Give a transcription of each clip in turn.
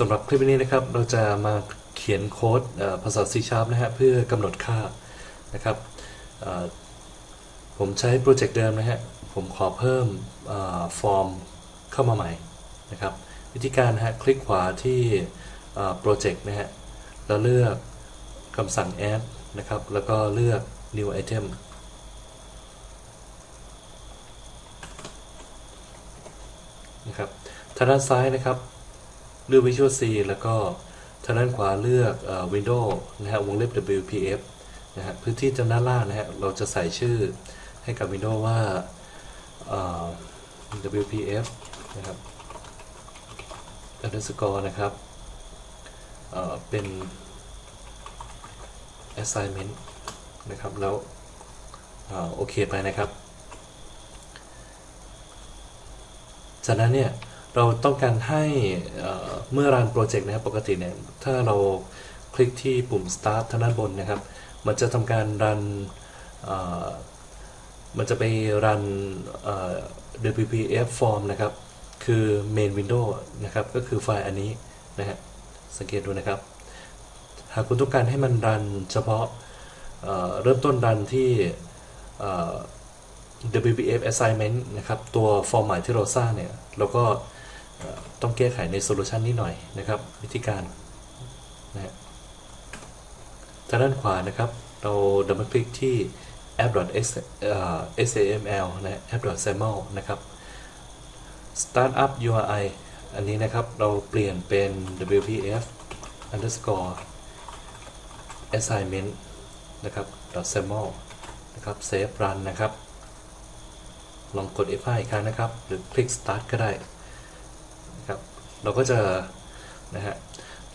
สำหรับคลิปนี้นะครับเราจะมาเขียนโค้ดภาษา C Sharp นะฮะเพื่อกำหนดค่านะครับผมใช้โปรเจกต์เดิมนะฮะผมขอเพิ่มอฟอร์มเข้ามาใหม่นะครับวิธีการนะฮะคลิกขวาที่โปรเจกต์นะฮะแล้วเลือกคำสั่ง add นะครับแล้วก็เลือก new item นะครับทางด้านซ้ายนะครับ เลือก Visual C แล้วก็ทางด้านขวาเลือกอ Windows นะฮะวงเล็บ WPF นะฮะพื้นที่ทางด้านล่างนะฮะเราจะใส่ชื่อให้กับ Windows ว่า WPF นะครับ underscore นะครับเเป็น assignment นะครับ แล้วโอเคไปนะครับ จากนั้นเนี่ย เราต้องการให้เมื่อรันโปรเจกต์นะครับปกติเนี่ยถ้าเราคลิกที่ปุ่ม start ทางด้านบนนะครับ มันจะทำการรันมันจะไปรัน WPF form นะครับ คือ main window นะครับ ก็คือไฟล์อันนี้นะฮะสังเกตดูนะครับ หากคุณต้องการให้มันรันเฉพาะเเริ่มต้นรันที่ WPF assignment นะครับ ตัวฟอร์มใหม่ที่เราสร้างเนี่ยเราก็ ต้องแก้ไขในโซลูชันนี้หน่อยนะครับ วิธีการนะทางด้านขวานะครับ เราดับเบิลคลิกที่ app.xaml นะ app.xaml นะครับ startup URI อันนี้นะครับ เราเปลี่ยนเป็น WPF underscore assignment นะครับ .xaml นะครับ save run นะครับ ลองกด F5 อีกครั้งนะครับ หรือคลิก Start ก็ได้ เราก็จะนะฮะ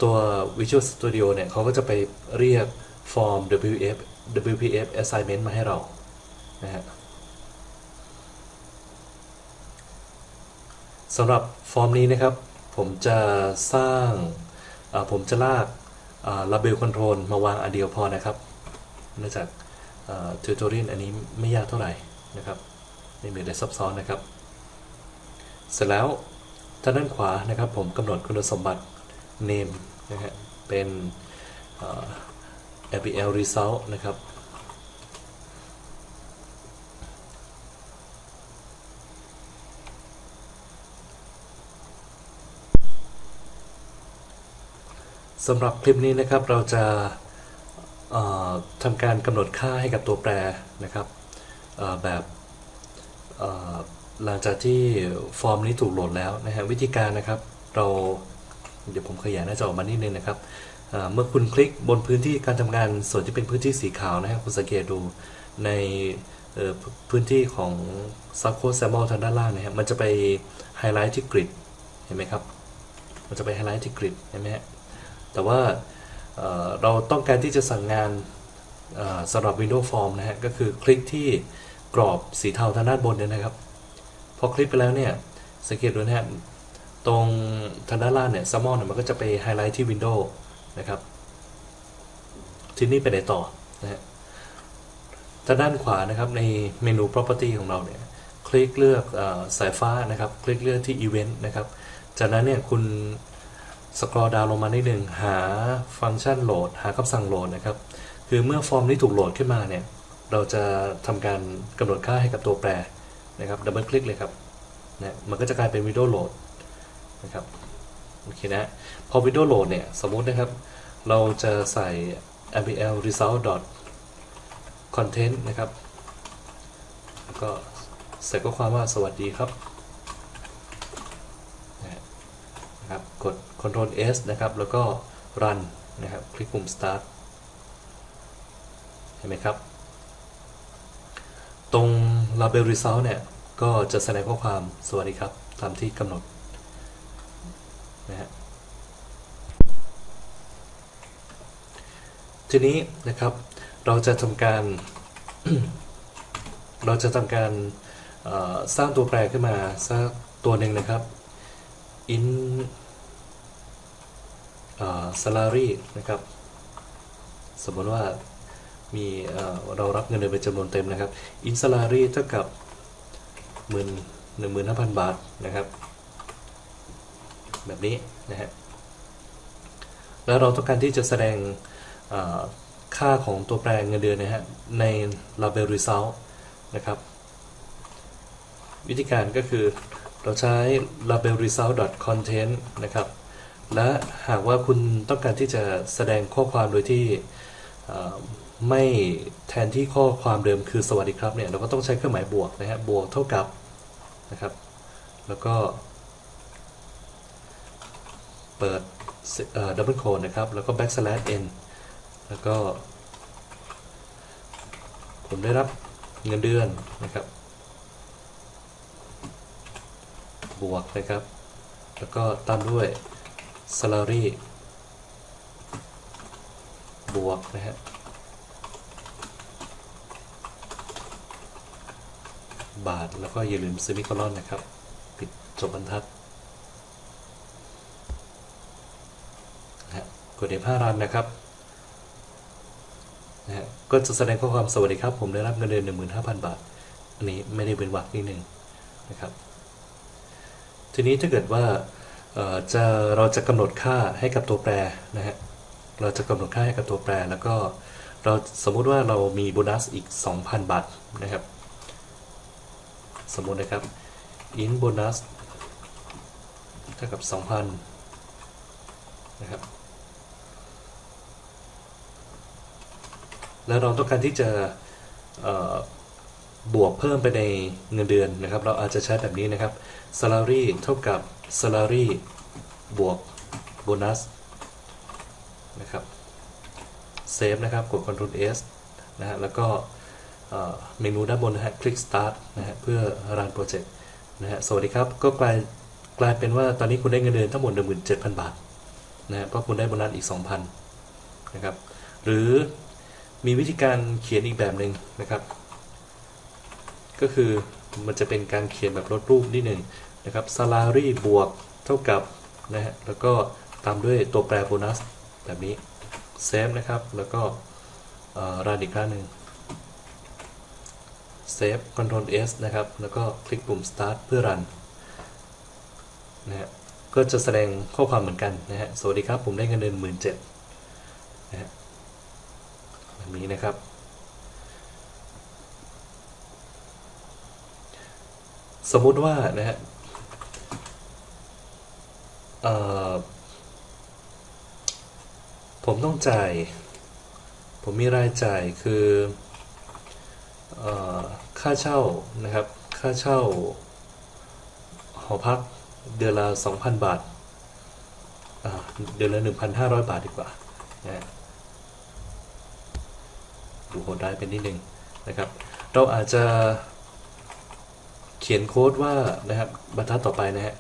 ตัว Visual Studio เนี่ยเขาก็จะไปเรียกฟอร์ม WPF WPF assignment มาให้เรานะฮะสำหรับฟอร์มนี้นะครับ ผมจะสร้างผมจะลากเอ่อ Label Control มาวางอันเดียวพอนะครับเนื่องจากทิวทอรียลอันนี้ไม่ยากเท่าไหร่นะครับไม่มีอะไรซับซ้อนนะครับ เสร็จแล้ว ทางด้านขวานะครับผมกำหนดคุณสมบัติ name นะฮะเป็น APL result นะครับสำหรับคลิปนี้นะครับเราจะทำการกำหนดค่าให้กับตัวแปรนะครับแบบ หลังจากที่ฟอร์มนี้ถูกโหลดแล้วนะฮะวิธีการนะครับ เราเดี๋ยวผมขยายหน้าจอออกมานิดนึงนะครับเมื่อคุณคลิกบนพื้นที่การทำงานส่วนที่เป็นพื้นที่สีขาวนะครับคุณสังเกตดูในพื้นที่ของซับโคดแซมมอลทางด้านล่างนะฮะมันจะไปไฮไลท์ที่กริดเห็นไหมครับ มันจะไปไฮไลท์ที่กริดเห็นไหมฮะแต่ว่าเราต้องการที่จะสั่งงานสำหรับ Windows Form นะฮะก็คือคลิกที่กรอบสีเทาทางด้านบนเนี่ยนะครับ พอคลิกไปแล้วเนี่ยสังเกตดูนะฮะตรงทางด้านล่างเนี่ยซัมมอนเนี่ยมันก็จะไปไฮไลท์ที่ Windows นะครับ ทีนี้ไปไหนต่อนะฮะทางด้านขวานะครับในเมนู property ของเราเนี่ยคลิกเลือกอสายฟ้านะครับ คลิกเลือกที่ event นะครับ จากนั้นเนี่ยคุณสครอดาวลงมานิดหนึ่งหาฟังก์ชันโหลด หาคำสั่งโหลดนะครับ คือเมื่อฟอร์มนี้ถูกโหลดขึ้นมาเนี่ย เราจะทำการกำหนดค่าให้กับตัวแปร นะครับดับเบิลคลิกเลยครับนะมันก็จะกลายเป็นวิดีโอโหลดนะครับโอเคนะพอวิดีโอโหลดเนี่ยสมมุตินะครับ เราจะใส่ mpl result dot content นะครับแล้วก็ใส่ข้อความว่าสวัสดีครับนะครับกด Ctrl S นะครับ แล้วก็ Run นะครับ คลิกปุ่ม Start เห็นไหมครับ ตรง Label Result เนี่ย ก็จะแสดงข้อความสวัสดีครับ ตามที่กำหนดนะฮะทีนี้นะครับเราจะทำการ เราจะทำการสร้างตัวแปรขึ้นมาสักตัวหนึ่งนะครับ in เอ่อ salary นะครับ สมมติว่ามีเอ่อเรารับเงินเดือนเป็นจำนวนเต็มนะครับ in salary เท่ากับ หมื่นหนึ่งหมื่นห้าพันบาทนะครับ แบบนี้นะฮะแล้วเราต้องการที่จะแสดงค่าของตัวแปรเงินเดือนนะฮะใน label result นะครับ วิธีการก็คือเราใช้ label result content นะครับ และหากว่าคุณต้องการที่จะแสดงข้อความโดยที่ไม่แทนที่ข้อความเดิมคือสวัสดีครับเนี่ยเราก็ต้องใช้เครื่องหมายบวกนะฮะบวกเท่ากับ นะครับ แล้วก็ เปิดดับเบิลโคดนะครับ แล้วก็ backslash n แล้วก็ ผมได้รับเงินเดือนนะครับ บวกนะครับ แล้วก็ตามด้วย salary บวกนะฮะ บาท แล้วก็อย่าลืมซิมิคอลอนนะครับ ปิดจบบรรทัดนะฮะกดเดผ้ารันนะครับนะฮะก็จะแสดงข้อความสวัสดีครับ ผมได้รับเงินเดือน 15,000 บาท อันนี้ไม่ได้เป็นวรรคนิดหนึ่งนะครับ ทีนี้ถ้าเกิดว่าเอ่อจะเราจะกำหนดค่าให้กับตัวแปรนะฮะ เราจะกำหนดค่าให้กับตัวแปร แล้วก็เราสมมุติว่าเรามีโบนัสอีก 2,000 บาทนะครับ สมมุตินะครับ in bonus เท่ากับ 2,000 นะครับ แล้วเราต้องการที่จะบวกเพิ่มไปในเงินเดือนนะครับ เราอาจจะใช้แบบนี้นะครับ salary เท่ากับ salary บวก bonus นะครับ save นะครับกด Ctrl S นะฮะแล้วก็ เมนูด้านบนนะฮะคลิก start นะฮะเพื่อ run project นะฮะสวัสดีครับ ก็กลายกลายเป็นว่าตอนนี้คุณได้เงินเดือนทั้งหมด 17,000 บาทนะฮะเพราะคุณได้โบนัสอีก 2,000นะครับหรือมีวิธีการเขียนอีกแบบหนึ่งนะครับ ก็คือมันจะเป็นการเขียนแบบลดรูปนิดหนึ่งนะครับ salary บวกเท่ากับนะฮะแล้วก็ตามด้วยตัวแปรโบนัสแบบนี้เซฟนะครับ แล้วก็รันอีกครั้งหนึ่ง เซฟ Ctrl S นะครับ แล้วก็คลิกปุ่ม Start เพื่อรันนะฮะก็จะแสดงข้อความเหมือนกันนะฮะ สวัสดีครับ ผมได้เงินเดือนหมื่นเจ็ดนะฮะแบบนี้นะครับ สมมุติว่านะฮะเอ่อผมต้องจ่าย ผมมีรายจ่ายคือเออ ค่าเช่านะครับ ค่าเช่า หอพักเดือนละ 2,000 บาท เดือนละ 1,500 บาทดีกว่านะดูโหดได้เป็นนิดนึงนะครับ เราอาจจะเขียนโค้ดว่านะครับบรรทัดต่อไปนะฮะ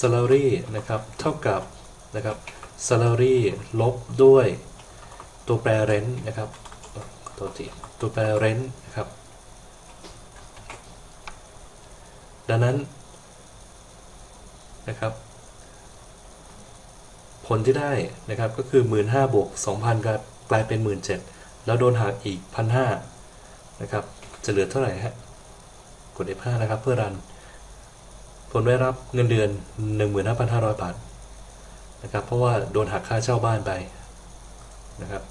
salary นะครับ เท่ากับนะครับ salary ลบด้วย ตัวแปร rent นะครับเอ่อขอโทษทีตัวแปร rent นะครับ ดังนั้นนะครับ ผลที่ได้นะครับก็คือ 15,000บวก2,000ก็กลายเป็น 17,000 แล้วโดนหักอีก 1,500นะครับ จะเหลือเท่าไหร่ฮะกด F5 นะครับเพื่อรัน ผลได้รับเงินเดือน 15,500 บาทนะครับ เพราะว่าโดนหักค่าเช่าบ้านไปนะครับ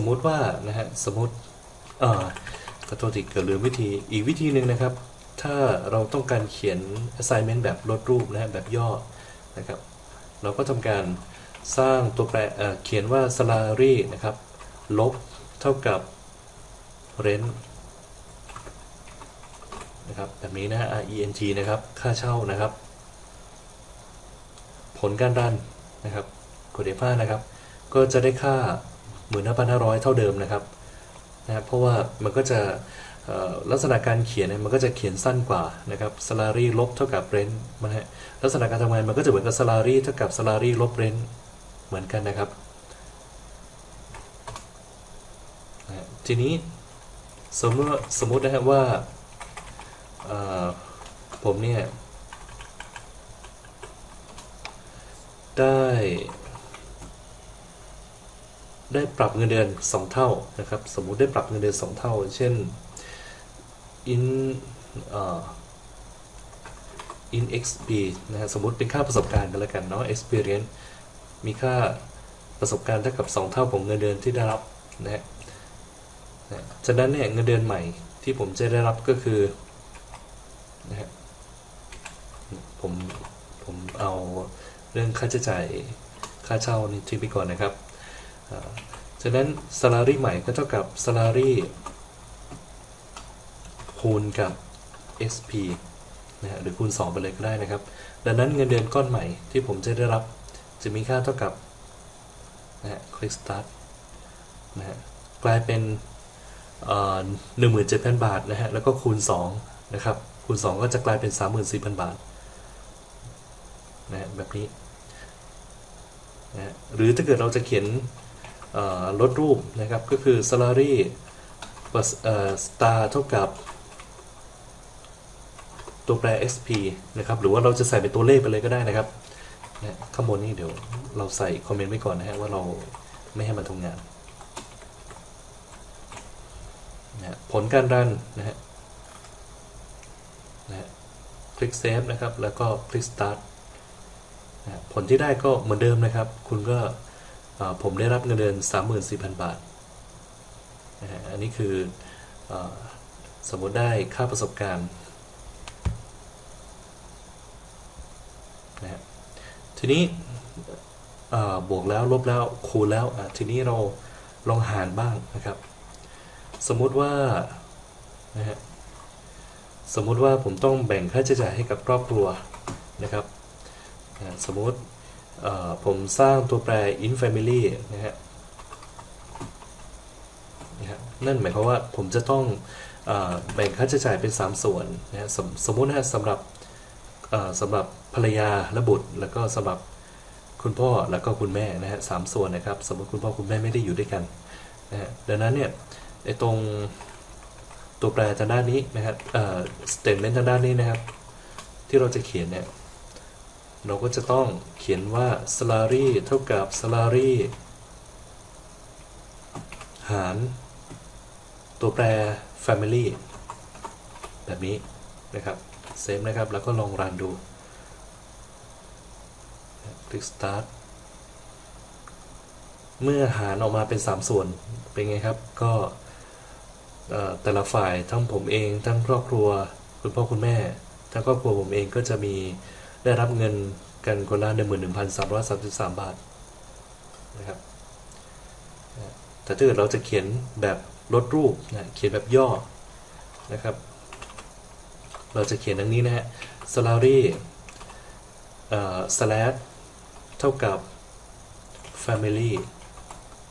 สมมุติว่านะฮะสมมติเอ่อขอโทษทีเกิดลืมวิธีอีกวิธีหนึ่งนะครับ ถ้าเราต้องการเขียน assignment แบบลดรูปนะฮะแบบย่อนะครับ เราก็ทำการสร้างตัวแปรเเขียนว่า salary นะครับ ลบเท่ากับ rent นะครับแบบนี้นะฮะ rent นะครับ ค่าเช่านะครับ ผลการรันนะครับกด F5 นะครับ ก็จะได้ค่า 15,500เท่าเดิมนะครับนะครับเพราะว่ามันก็จะลักษณะการเขียนเนี่ยมันก็จะเขียนสั้นกว่านะครับ salary ลบเท่ากับ rent มันฮะลักษณะการทำงานมันก็จะเหมือนกับ salary เท่ากับ salary ลบ rent เหมือนกันนะครับ ทีนี้สมมติสมมตินะครับว่าผมเนี่ย ได้ ได้ปรับเงินเดือน 2 เท่านะครับ สมมุติได้ปรับเงินเดือน 2 เท่า เช่น in อ in XP นะฮะสมมุติเป็นค่าประสบการณ์กันแล้วกันเนาะ experience มีค่าประสบการณ์เท่ากับ 2 เท่าของเงินเดือนที่ได้รับนะฮะฉะนั้นเนี่ยเงินเดือนใหม่ที่ผมจะได้รับก็คือนะฮะผมผมเอาเรื่องค่าใช้จ่ายค่าเช่านี่ทิ้งไปก่อนนะครับ ฉะนั้น salary ใหม่ก็เท่ากับ salary คูณกับ XP นะฮะหรือคูณ 2 ไปเลยก็ได้นะครับ ดังนั้นเงินเดือนก้อนใหม่ที่ผมจะได้รับจะมีค่าเท่ากับนะฮะ click start นะฮะกลายเป็นหนึ่งหมื่นเจ็ดพันบาทนะฮะแล้วก็คูณ 2 นะครับ คูณ 2 ก็จะกลายเป็น 34,000 บาทนะฮะแบบนี้นะฮะหรือถ้าเกิดเราจะเขียน ลดรูปนะครับ ก็คือ salary star เท่ากับ ตัวแปร xp นะครับ หรือว่าเราจะใส่เป็นตัวเลขไปเลยก็ได้นะครับนะข้างบนนี้เดี๋ยวเราใส่คอมเมนต์ไว้ก่อนนะฮะว่าเราไม่ให้มันทำงานนะผลการรันนะฮะนะคลิก save นะครับ แล้วก็คลิก start นะฮะผลที่ได้ก็เหมือนเดิมนะครับ คุณก็ ผมได้รับเงินเดือน 34,000 บาทนะฮะอันนี้คืออสมมติได้ค่าประสบการณ์นะฮะทีนี้บวกแล้วลบแล้วคูณแล้วทีนี้เราลองหารบ้างนะครับ สมมติว่านะฮะสมมติว่าผมต้องแบ่งค่าใช้จ่ายให้กับครอบครัวนะครับสมมติ ผมสร้างตัวแปร in family นะฮะนั่นหมายความว่าผมจะต้องอแบ่งค่าใช้จ่ายเป็น 3 ส่วนนะฮะสมสมมุตินะฮะสำหรับสำหรับภรรยาและบุตร แล้วก็สำหรับคุณพ่อแล้วก็คุณแม่นะฮะสามส่วนนะครับ สมมติคุณพ่อคุณแม่ไม่ได้อยู่ด้วยกันนะฮะดังนั้นเนี่ยไอ้ตรงตัวแปรทางด้านนี้นะครับเอ่อ statement ทางด้านนี้นะครับ ที่เราจะเขียนเนี่ย เราก็จะต้องเขียนว่า salary เท่ากับ salary หาร ตัวแปร family แบบนี้นะครับเซฟนะครับ แล้วก็ลองรันดูคลิก start เมื่อหารออกมาเป็น 3 ส่วน เป็นไงครับ ก็แต่ละฝ่ายทั้งผมเอง ทั้งครอบครัว คุณพ่อคุณแม่ ทั้งครอบครัวผมเองก็จะมี ได้รับเงินกันคนละ11,333บสามบาทนะครับแต่ถ้าเกิดเราจะเขียนแบบลดรูปนะเขียนแบบย่อนะครับ เราจะเขียนดังนี้นะฮะ salary slash เท่ากับ family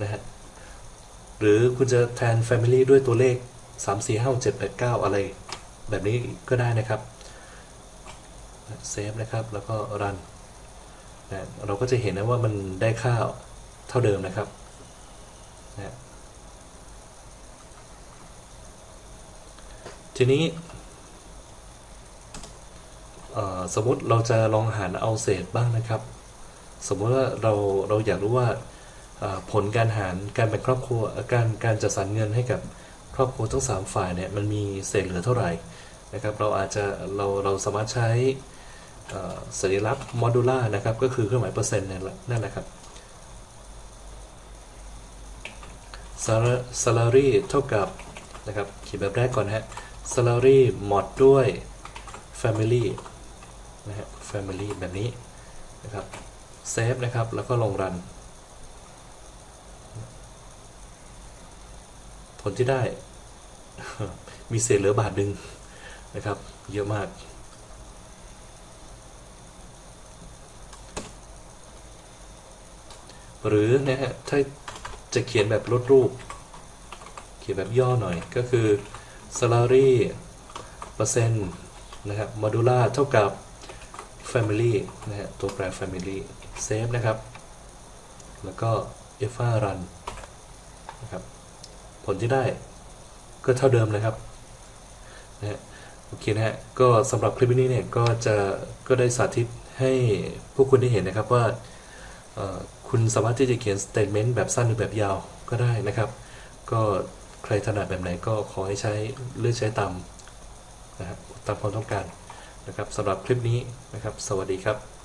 นะฮะ หรือคุณจะแทน family ด้วยตัวเลข 3 4 5 7 8 9 อะไรแบบนี้ก็ได้นะครับ เซฟนะครับ แล้วก็ run นะเราก็จะเห็นนะว่ามันได้ค่าเท่าเดิมนะครับนะทีนี้สมมติเราจะลองหารเอาเศษบ้างนะครับ สมมติว่าเราเราอยากรู้ว่าผลการหารการแบ่งครอบครัวการการจัดสรรเงินให้กับครอบครัวทั้งสามฝ่ายเนี่ยมันมีเศษเหลือเท่าไหร่นะครับ เราอาจจะเราเราสามารถใช้ สัญลักษณ์โมดูล่านะครับ ก็คือเครื่องหมายเปอร์เซ็นต์นั่นแหละนั่นแหละครับ salary เท่ากับนะครับเขียนแบบแรกก่อนนะฮะ salary หมดด้วย family นะฮะ family แบบนี้นะครับเซฟนะครับ แล้วก็ลงรัน ผลที่ได้ มีเศษเหลือบาทหนึ่งนะครับ เยอะมาก หรือนะฮะถ้าจะเขียนแบบลดรูป เขียนแบบย่อหน่อยก็คือ salary เปอร์เซ็นต์นะครับ modular เท่ากับ family นะฮะตัวแปร family save นะครับ แล้วก็ f 5 run นะครับ ผลที่ได้ก็เท่าเดิมนะครับนะฮะโอเคนะฮะ ก็สำหรับคลิปนี้เนี่ย ก็จะก็ได้สาธิตให้ผู้คุณได้เห็นนะครับว่า คุณสามารถที่จะเขียนสเตทเมนต์แบบสั้นหรือแบบยาวก็ได้นะครับ ก็ใครถนัดแบบไหนก็ขอให้ใช้เลือกใช้ตามนะครับตามความต้องการนะครับสำหรับคลิปนี้นะครับ สวัสดีครับ